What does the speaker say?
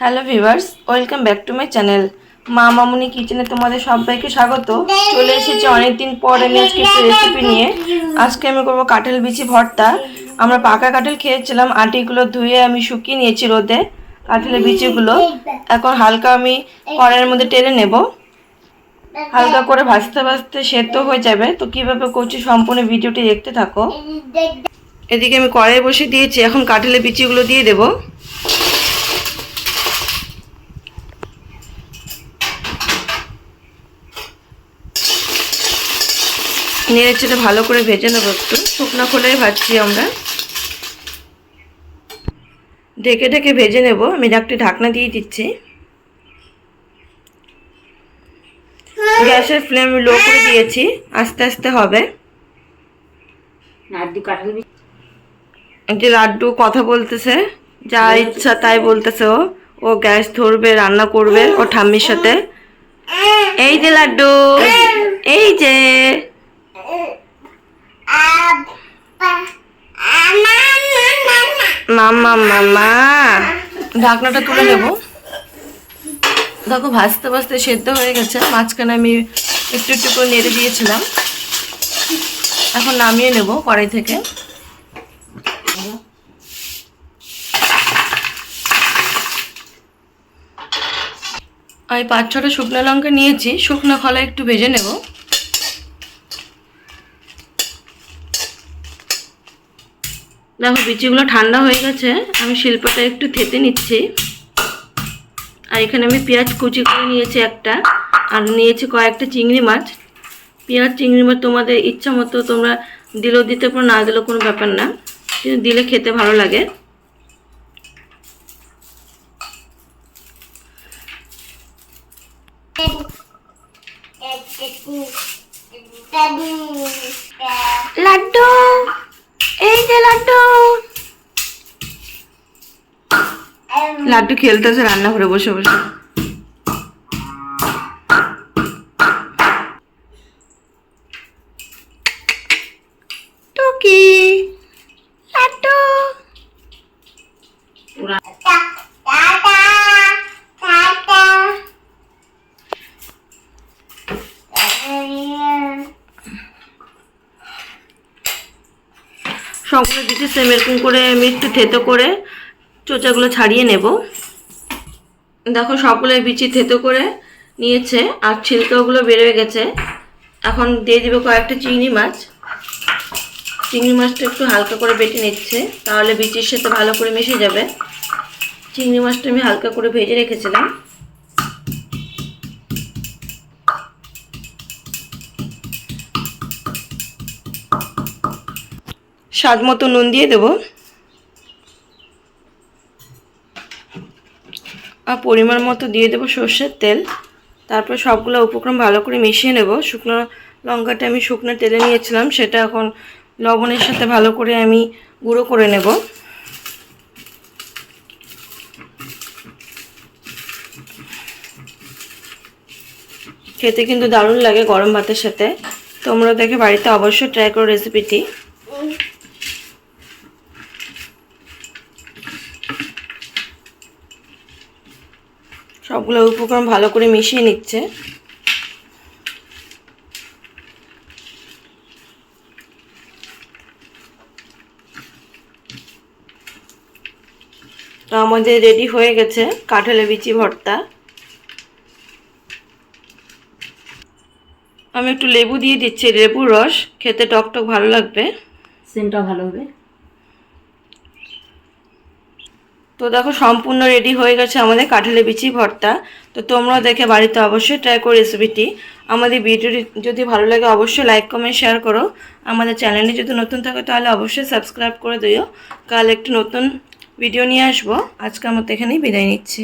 Hello viewers welcome back to my channel. মা মামুনি কিচেনে তোমাদের সবাইকে স্বাগত। চলে এসেছি অনেকদিন পর আমি আজকে একটু রেসিপি নিয়ে। আজকে আমি করব কাঁঠাল বিচি ভর্তা। আমরা পাকা কাঁঠাল খেয়েছিলাম, আটিগুলো ধুয়ে আমি শুকিয়ে নিয়েছি রোদে, কাঁঠালের বিচিগুলো। এখন হালকা আমি কড়াইয়ের মধ্যে টেনে নেব। হালকা করে ভাজতে ভাজতে সেদ্ধ হয়ে যাবে। তো কীভাবে করছি সম্পূর্ণ ভিডিওটি দেখতে থাকো। এদিকে আমি কড়াই বসে দিয়েছি, এখন কাঁঠালের বিচিগুলো দিয়ে দেবো। নেড়ে চেড়ে ভালো করে ভেজে নেব একটু। শুকনো খোলাই ভাজছি আমরা। ঢেকে ঢেকে ভেজে নেব। আমি একটু ঢাকনা দিয়ে দিচ্ছি। গ্যাসের ফ্লেম লো করে দিয়েছি। আস্তে আস্তে হবে। যে লাড্ডু কথা বলতেছে যা ইচ্ছা তাই বলতেছে ও। ও গ্যাস ধরবে রান্না করবে ও ঠাম্মির সাথে। এই যে লাড্ডু এই যে। মামা ঢাকনাটা তুলে নেব। দেখো, ভাজতে ভাজতে সেদ্ধ হয়ে গেছে। মাঝখানে আমি একটু একটু করে নেড়ে দিয়েছিলাম। এখন নামিয়ে নেব কড়াই থেকে। আমি পাঁচ ছটা শুকনো লঙ্কা নিয়েছি। শুকনো খোলা একটু ভেজে নেব। দেখো, বিচিগুলো ঠান্ডা হয়ে গেছে। আমি শিল্পটা একটু থেতে নিচ্ছি। আর এখানে আমি পেঁয়াজ কুচি করে নিয়েছি একটা। আর নিয়েছি কয়েকটা চিংড়ি মাছ। পেঁয়াজ, চিংড়ি মাছ তোমাদের ইচ্ছা মতো তোমরা দিলেও দিতে পারো, না দিলেও কোনো ব্যাপার না। কিন্তু দিলে খেতে ভালো লাগে। লাড্ডু। এই লাড্ডু লাড্ডু খেলতেছে রান্নাঘরে বসে বসে টুকি লাড্ডু ওরা সবগুলো দিতে সেম এরকম করে আমি একটু থেতো করে চোচাগুলো ছাড়িয়ে নেব। দেখো সবগুলো বিচি থেতো করে নিয়েছে আর ছিলকাগুলো বেরোয় গেছে। এখন দিয়ে দিবে কয়েকটা চিংড়ি মাছ। চিংড়ি মাছটা একটু হালকা করে বেটে নিচ্ছে, তাহলে বিচির সাথে ভালো করে মিশে যাবে। চিংড়ি মাছটা আমি হালকা করে ভেজে রেখেছিলাম। স্বাদ মতো নুন দিয়ে দেবো। আর পরিমাণ মতো দিয়ে দেবো সর্ষের তেল। তারপর সবগুলো উপক্রম ভালো করে মিশিয়ে নেব। শুকনো লঙ্কাটা আমি শুকনো তেলে নিয়েছিলাম, সেটা এখন লবণের সাথে ভালো করে আমি গুঁড়ো করে নেব। খেতে কিন্তু দারুণ লাগে গরম ভাতের সাথে। তোমরা দেখে বাড়িতে অবশ্যই ট্রাই করো রেসিপিটি সবগুলো উপকরণ ভালো করে মিশিয়ে নিচ্ছে। তো আমাদের রেডি হয়ে গেছে কাঁঠালের বিচি ভর্তা। আমি একটু লেবু দিয়ে দিচ্ছি, লেবুর রস, খেতে টক টক ভালো লাগবে। সেন্টটা ভালো হবে। তো দেখো, সম্পূর্ণ রেডি হয়ে গেছে আমাদের কাঁঠালে বিচি ভর্তা। তো তোমরাও দেখে বাড়িতে অবশ্যই ট্রাই করো রেসিপিটি আমাদের ভিডিওটি যদি ভালো লাগে, অবশ্যই লাইক কমেন্ট শেয়ার করো। আমাদের চ্যানেলে যদি নতুন থাকে, তাহলে অবশ্যই সাবস্ক্রাইব করে দিও। কাল একটি নতুন ভিডিও নিয়ে আসব। আজকে আমার এখানেই বিদায় নিচ্ছি।